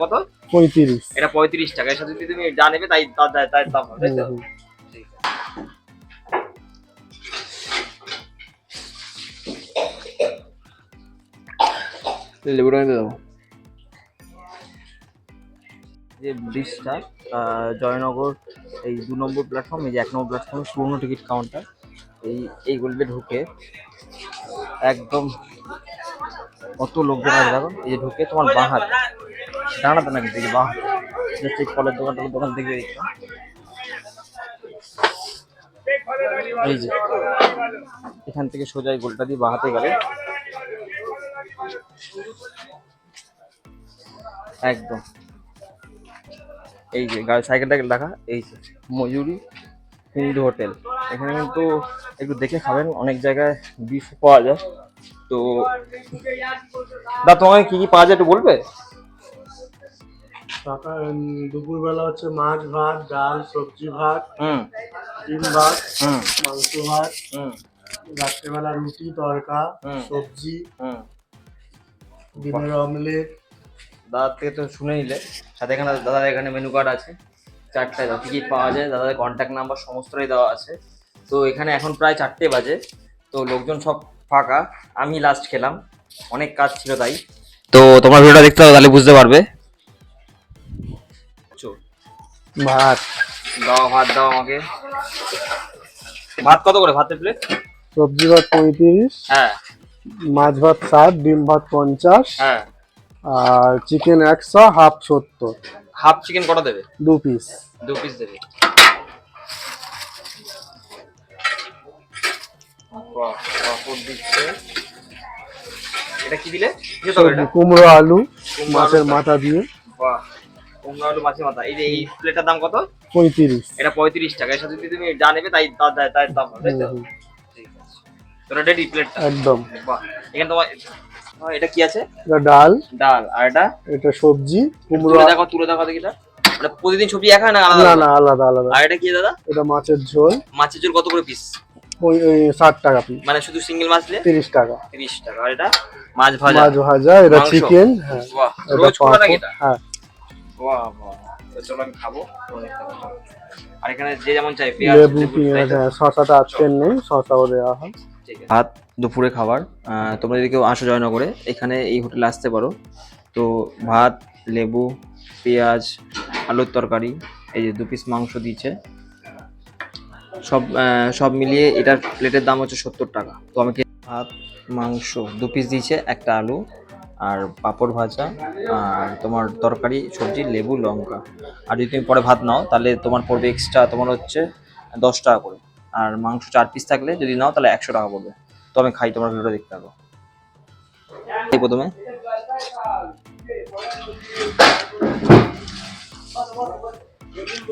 কত? পঁয়ত্রিশ। এটা পঁয়ত্রিশ টাকা এর সাথে যদি তুমি যা নেবে তাই তাই- দাম হবে তাই তো। লেবুটা নিতে দেবো যে ব্রিজটা জয়নগর এই দু নম্বর প্ল্যাটফর্ম এই যে এক নম্বর প্ল্যাটফর্মে পুরনো টিকিট কাউন্টার এই এইগুলোতে ঢুকে একদম কত লোকজন আছে দেখো এই যে ঢুকে তোমার বাঁ হাত। ডানাতে না কিন্তু এই যে জাস্ট এই ফলের দোকান দোকান দেখলাম এই যে, এখান থেকে সোজা এই গোলটা দিয়ে বাহাতে গেলে। একদম। এই যে, গাড়ি সাইকেলটাকে দেখা, এই যে, ময়ূরী হিন্দু হোটেল। এখানে কিন্তু একটু দেখে খাবেন, অনেক জায়গায় বিফ পাওয়া যায়। তো, দা তোমাকে কি কি পাওয়া যায় একটু বলবে? সকাল দুপুর হচ্ছে মাছ ভাত ডাল সবজি ভাত হুম। ডিম ভাত মাংস ভাত রাত্রেবেলা রুটি হুম। সবজি হুম। ডিমের অমলেট। দাদার থেকে তো শুনে নিলে। সাথে এখানে দাদার এখানে মেনু কার্ড আছে। চারটায় দাদা কী কী পাওয়া যায় দাদার কন্ট্যাক্ট নাম্বার সমস্তটাই দেওয়া আছে। তো এখানে এখন প্রায় চারটে বাজে। তো লোকজন সব ফাঁকা। আমি লাস্ট খেলাম। অনেক কাজ ছিল তাই। তো তোমার ভিডিওটা দেখতে হবে তাহলে বুঝতে পারবে। ভাত। দাও ভাত দাও আমাকে। ভাত কত করে ভাতের প্লেট সবজি ভাত পঁয়ত্রিশ হ্যাঁ। মাছ ভাত ষাট ডিম ভাত পঞ্চাশ হ্যাঁ। আর চিকেন একশো হাফ সত্তর। হাফ চিকেন কটা দেবে? দু পিস দু পিস দেবে। এটা কি দিলে? কুমড়ো আলু মাছের মাথা দিয়ে। বাহ। কুমড়ো আলু মাছের মাথা। এই যে এই প্লেটের দাম কত? পঁয়ত্রিশ। এটা পঁয়ত্রিশ টাকা। এর সাথে যদি তুমি যা নেবে তাই তাই- দাম হবে তাই তো? ঠিক আছে। তোরা রেডি প্লেটটা একদম। বাহ। এখানে তোমার এটা কি আছে? এটা ডাল। ডাল। আর এটা? এটা সবজি কুমড়ো দেখো তুলে দেখো দেখি এটা মানে প্রতিদিন সবজি এক না আলাদা না আলাদা? না আলাদা আলাদা। আর এটা কি দাদা? এটা মাছের ঝোল। মাছের ঝোল কত করে পিস ওই ষাট টাকা পিস মানে শুধু সিঙ্গেল মাছ নিলে তিরিশ টাকা। তিরিশ টাকা। আর এটা? মাছ ভাজা? মাছ ভাজা এটা চিকেন হ্যাঁ। রোজ খোলা নাকি এটা? হ্যাঁ। বাহ বাহ। চলো আমি খাব। আর এখানে যে যেমন চাই পেঁয়াজ লেবু? হ্যাঁ শশাটা আজকে নেই শশাও দেওয়া হয়। ভাত দুপুরে খাবার। তোমরা যদি কেউ আসো জয়নগরে এখানে এই হোটেলে আসতে পারো। তো ভাত লেবু পেঁয়াজ আলুর তরকারি এই যে দু পিস মাংস দিচ্ছে সব সব মিলিয়ে এটার প্লেটের দাম হচ্ছে সত্তর টাকা। তো আমি কে- ভাত মাংস দু পিস দিয়েছে একটা আলু। আর পাঁপড় ভাজা, আর তোমার তরকারি, সবজি, লেবু, লঙ্কা। আর যদি তুমি পরে ভাত নাও, তাহলে তোমার পড়বে এক্সট্রা তোমার হচ্ছে দশ টাকা করে। আর মাংস চার পিস থাকলে যদি নাও, তাহলে একশো টাকা পড়বে। তো আমি খাই, তোমার ভিডিওটা দেখতে এই প্রথমে।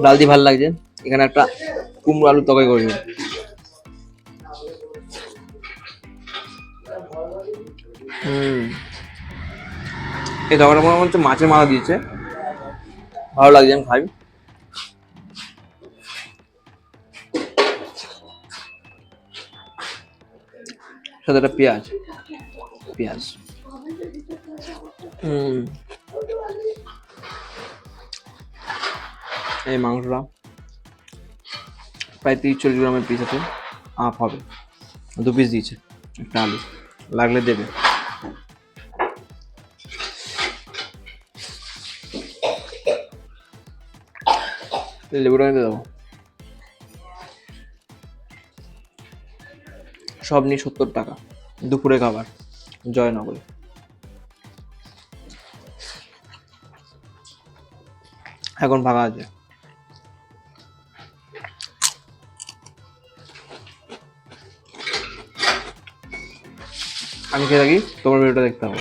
ডাল দিয়ে ভালো লাগছে। এখানে একটা কুমড়ো আলু তরকারি করেছে হুম। এই তরকারিটা মনে হচ্ছে মাছের মাথা দিয়েছে। ভালো লাগছে, আমি খাই সাথে একটা পেঁয়াজ। পেঁয়াজ। হুম। এই মাংসটা প্রায় তিরিশ চল্লিশ গ্রামের পিস আছে। হাফ হবে। দু পিস দিয়েছে। একটা আলু। লাগলে দেবে। লেবুটা নিতে দেবো সব নিয়ে সত্তর টাকা। দুপুরে খাবার। জয়নগরে। এখন ফাঁকা আছে। আমি খেয়ে থাকি, তোমার ভিডিওটা দেখতে হবে।